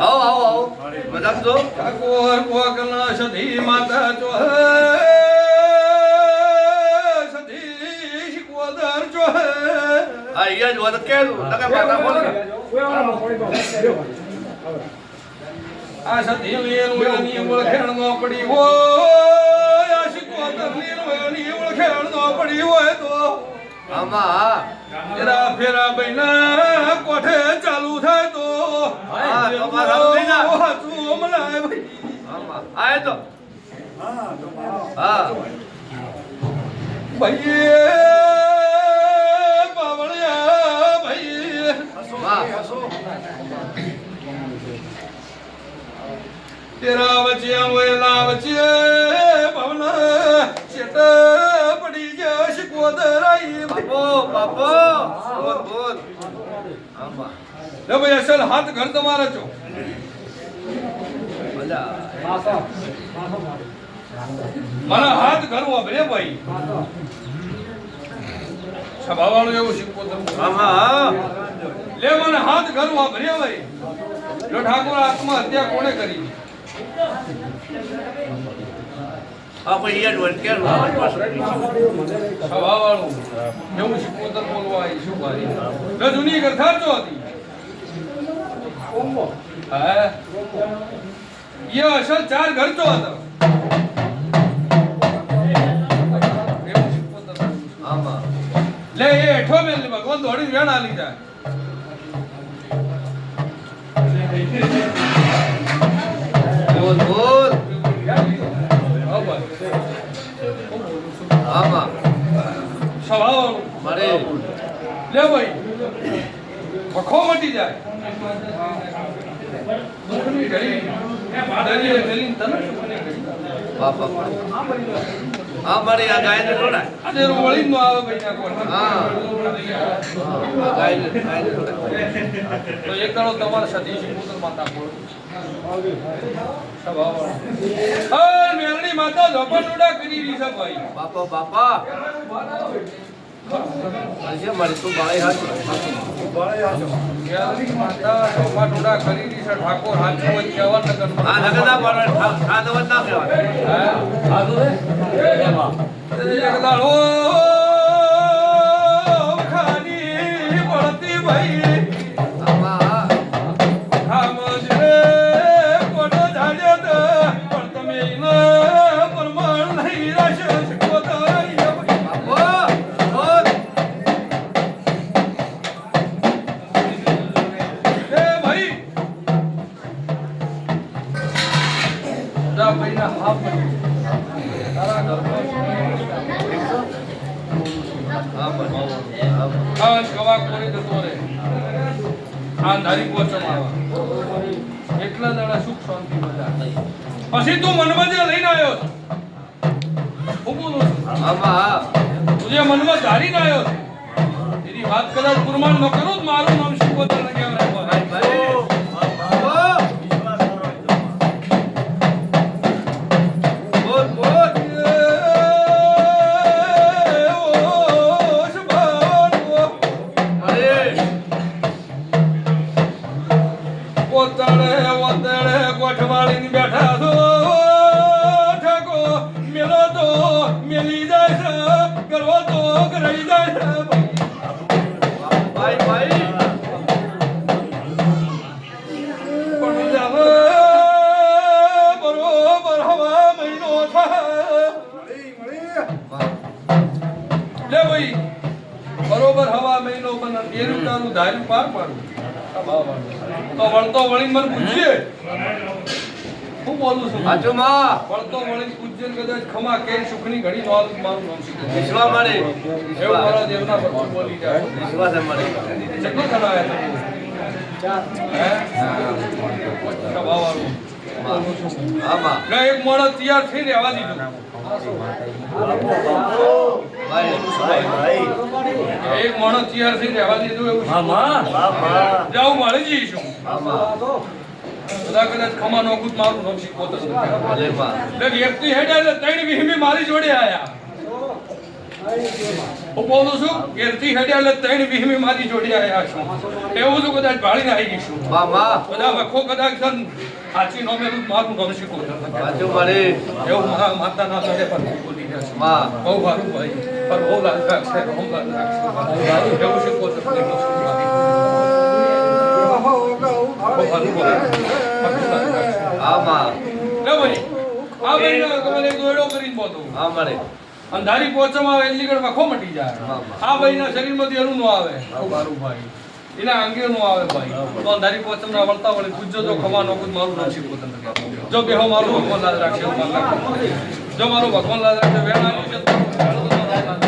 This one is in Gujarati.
આવો આવો આવો. મજાક જો. ઠાકોર કોકના સધી માતા ચો સધી શિકોદર ચો અહીંયા જ વાત કે નકા પાટા બોલ. આ સધી લીન વેની ઓળખેણ નો પડી હોય. આ શિકોદર લીન ઓળખેણ નો પડી હોય તો. ફેરા ફેરા બૈના કોઠે ચાલુ થાય તો આય તો. હા ભાઈ બાવળિયા ભાઈ તેરા વચ્ચે આમ વચ્ચે શિકોદરાઈ બાપો બાપો. બોલ બોલ. આમાં લે ભાઈ અસલ હાથ ઘર તમારા છો. મને હાથ ઘર વાપરે ભાઈ. સભાવાળું એવું આમાં લે મને હાથ ઘર વાપરે ભાઈ. જો ઠાકોર આત્મહત્યા કોણે કરી? આપણે અહીંયા વંટેર સભાવાળું એવું છે પોતર બોલવા હતી. હા? ચાર ઘર તો હતો. લે એ હેઠો મેલ ભગવાન દોડી વેણ આલી લીધા ભગવાન બોલ. આમાં સભાવાળું મારે લે ભાઈ વખો મટી જાય હા મારી આ ગાયને જોડાય આજે વળી નો આવે ભાઈ ના કોણ. હા. આ ગાયને ગાયને જોડાય તો એક દાડો તમારે સતી શિકોતર માતા સભાવાળું. અરે મેલડી માતા ઝોપટોડા કરી રહી છે ભાઈ. બાપા બાપા. આજે મારી તું બાળી હાથ મેલડી માતા ઝોપટોડા કરી રહી છે. ઠાકોર કહેવા નગરમાં. આ નગરના પાડે આ નવત ના ખાની ખાન કવા ધારી પોચમાં દાડા સુખ શાંતિ બધા. પછી તું મનમાં જે લઈને આવ્યો હું બોલું તું જે મનમાં ધારીને આવ્યો એની વાત કદાચ કુરમાન ન કરું મારું નામ શું ને કેમ હવા મહિનો બને એનું ધાર્યું પાર પાડું તો વળતો વળી મને પૂછીએ હું બોલું છું? સાચું માં. વળતો વળી પૂછજે કદાચ ખમા કે સુખની ઘડી નો હાલ મારું નામ શીખે વિશ્વા મળે. એવું મારા દેવના પર બોલી જાય વિશ્વાસ મળે. કેટલો ખરાયા ચાર. હે. આમાં લે એક મોડો તૈયાર થઈ રહેવા દીધું. એક માણસ તૈયાર થઈ રહેવા દીધું એવું જાઉં મળી જઈશું. બધા કદાચ ખમા નોખું મારું નામ શીખવતો ભલે વ્યક્તિ હેડે ત્રણ વિહમી મારી જોડે આયા. હું બોલું છું ઘેરથી હેડ્યા એટલે ત્રણ વિહીમી મારી જોડી આયા છું. એવું છું કદાચ ભાળીને આવી માં બધા વખો કદાચ સાચી નોમેલું મારું નામ શીખવું મારી. એવું મા માતા માં બહુ સારું ભાઈ. હા હા પોચમાં આવે એટલી ઘડી વખો મટી જાય હા. આ ભાઈના શરીરમાંથી એનું નો આવે બહુ ભાઈ એના અંગે નો આવે ભાઈ તો અંધારી પોચમના વળતા વળે પૂછજો તો ખવા નો મારું નસીબ પોતાનું જો જો બેહો મારું ભગવાન રાખશે જો મારો ભગવાન લાદા છે વેણ આવ્યું છે